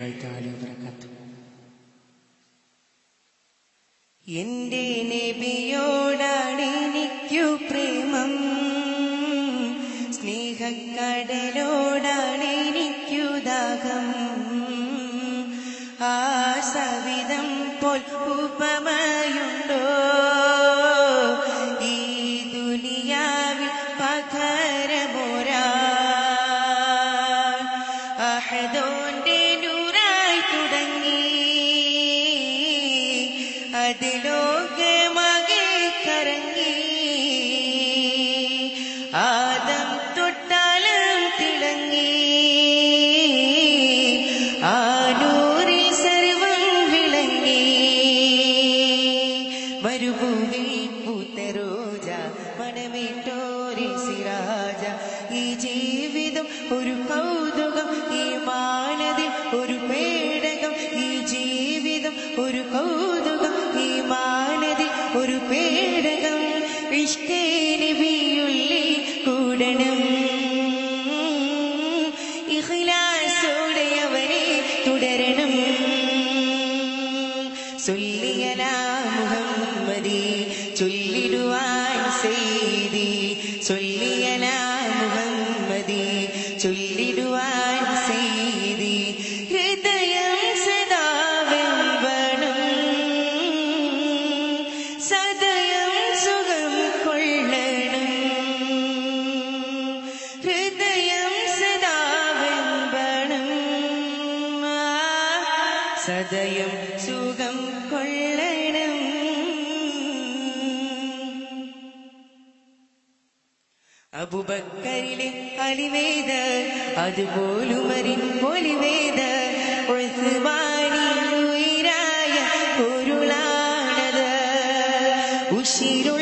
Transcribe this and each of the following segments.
تعالى وبركاته എന്റെ നബിയോടാണ് എനിക്കു പ്രേമം സ്നേഹക്കടലോടാണ് എനിക്കു ദാഹം ആ സവിധം പോൽ ഉപമയുണ്ടോ അതിലോകമകെ കറങ്ങി ആദം തൊട്ടാലം തിളങ്ങി. ആനൂരിൽ സർവം വിളങ്ങി. മരുഭൂവിൽ പൂത്ത റോജ മണമേറ്റോരി സിരാജ ഈ ജീവിതം ഒരു കൗതുകം മുഹമ്മദി ചൊല്ലിടുവാൻ സെയ്തി ചൊല്ലിയല മുഹമ്മദി ചൊല്ലിടുവാൻ സെയ്തി ഹൃദയം സദാ വെമ്പണം. സദയം സുഖം കൊള്ളണം. ഹൃദയം സദാ വെമ്പണം. സദയം സുഖം കൊള്ളണം. അബുബക്കരിലെ അലിവേദ അതുപോലുമരിൻ പൊലിവേദ ഉയരായ പൊരുളാണത്. ഉശിരുള്ള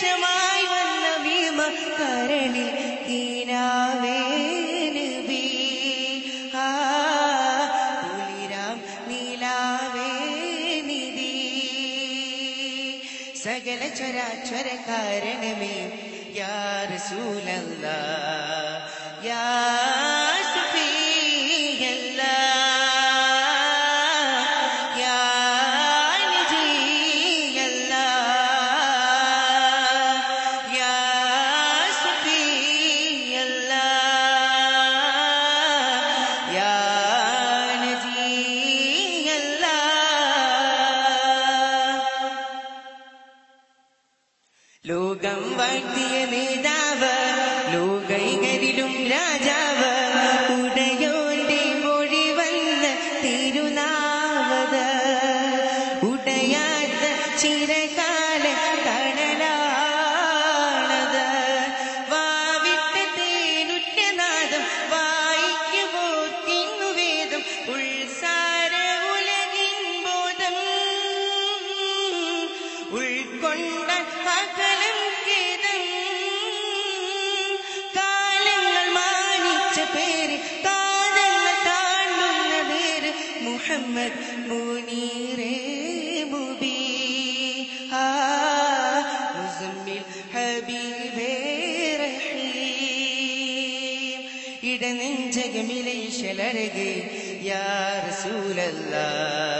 സന്ദേശമായി വന്ന ഭീമ കരണി കീനാവേ നബി. ആ കുളിരാം നീലാവേ നിധി. സകല ചരാചര കാരണമേ യാ റസൂലല്ലാ യാ ലോകം വാഴ്ത്തിയ നേതാവ് മുഹമ്മദ് മുനീറേ മുബീ ആ മുസമ്മിൽ ഹബീബേ റഹീം ഇടനെഞ്ചകമിലെ ശലരകെ യാ റസൂലല്ലാ യാ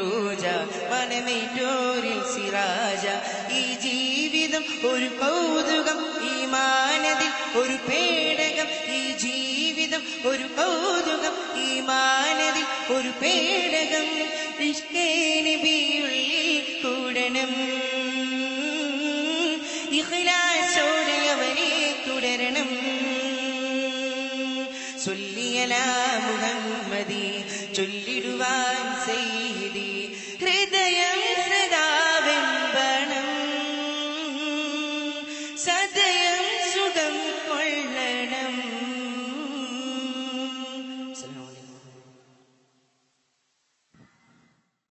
പൂത്തറോജ മനമേറ്റോരിൽ സിറാജ ഈ ജീവിതം ഒരു കൗതുകം ഈ മാനതിൽ ഒരു പേടകം. ഈ ജീവിതം ഒരു കൗതുകം ഈ മാനതിൽ ഒരു പേടകം. ഇഷ്കേനബിയുള്ളിൽ കൂടണം ഇഖ്ലാസോടെ അവനെ തുടരണം. ചൊല്ലിയല മുഹമ്മദി ചൊല്ലിടുവാൻ صدق